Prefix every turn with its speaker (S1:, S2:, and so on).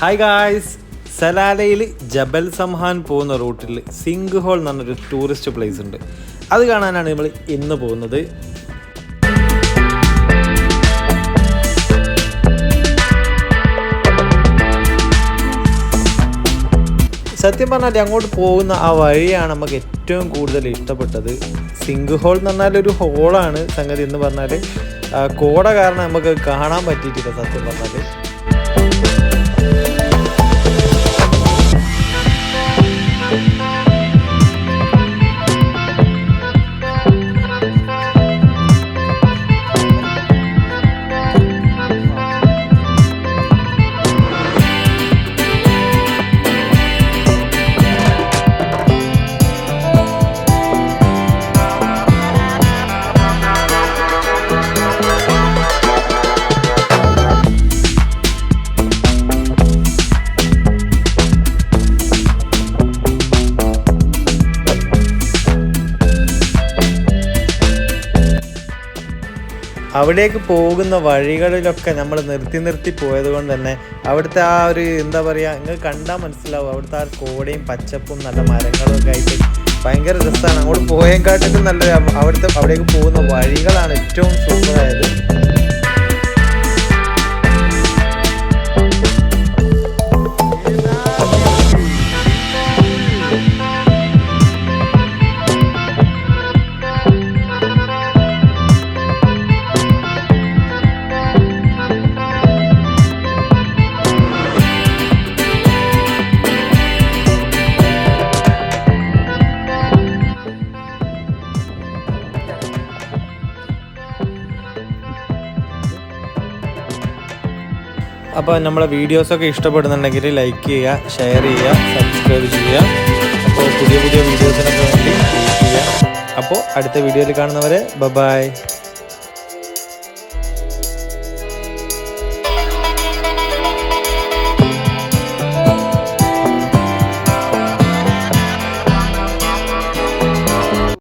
S1: Hi guys സലാലയിൽ ജബൽ സംഹാൻ പോകുന്ന റൂട്ടിൽ Singh whole എന്ന് പറഞ്ഞൊരു ടൂറിസ്റ്റ് പ്ലേസ് ഉണ്ട്. അത് കാണാനാണ് നമ്മൾ ഇന്ന് പോകുന്നത്. സത്യം പറഞ്ഞാൽ അങ്ങോട്ട് പോകുന്ന ആ വഴിയാണ് നമുക്ക് ഏറ്റവും കൂടുതൽ ഇഷ്ടപ്പെട്ടത്. സിംഗ് ഹോൾ എന്ന് പറഞ്ഞാൽ ഒരു ഹോളാണ് സംഗതി എന്ന് പറഞ്ഞാൽ. കോട കാരണം നമുക്ക് കാണാൻ പറ്റിയിട്ടില്ല സത്യം പറഞ്ഞാൽ. അവിടേക്ക് പോകുന്ന വഴികളിലൊക്കെ നമ്മൾ നിർത്തി നിർത്തി പോയത് കൊണ്ട് തന്നെ അവിടുത്തെ ആ ഒരു എന്താ പറയുക നിങ്ങൾ കണ്ടാൽ മനസ്സിലാവും അവിടുത്തെ ആ കോടയും പച്ചപ്പും നല്ല മരങ്ങളും ഒക്കെ ആയിട്ട് ഭയങ്കര രസമാണ് അങ്ങോട്ട് പോയേക്കാട്ടിലും നല്ല അവിടുത്തെ അവിടേക്ക് പോകുന്ന വഴികളാണ് ഏറ്റവും സൂപ്പറായത് അപ്പോൾ നമ്മളെ വീഡിയോസൊക്കെ ഇഷ്ടപ്പെടുന്നുണ്ടെങ്കിൽ ലൈക്ക് ചെയ്യുക ഷെയർ ചെയ്യുക സബ്സ്ക്രൈബ് ചെയ്യുക. അപ്പോൾ പുതിയ പുതിയ വീഡിയോസിനൊക്കെ വേണ്ടി ചെയ്യുക. അപ്പോൾ അടുത്ത വീഡിയോയിൽ കാണുന്നവരെ ബൈ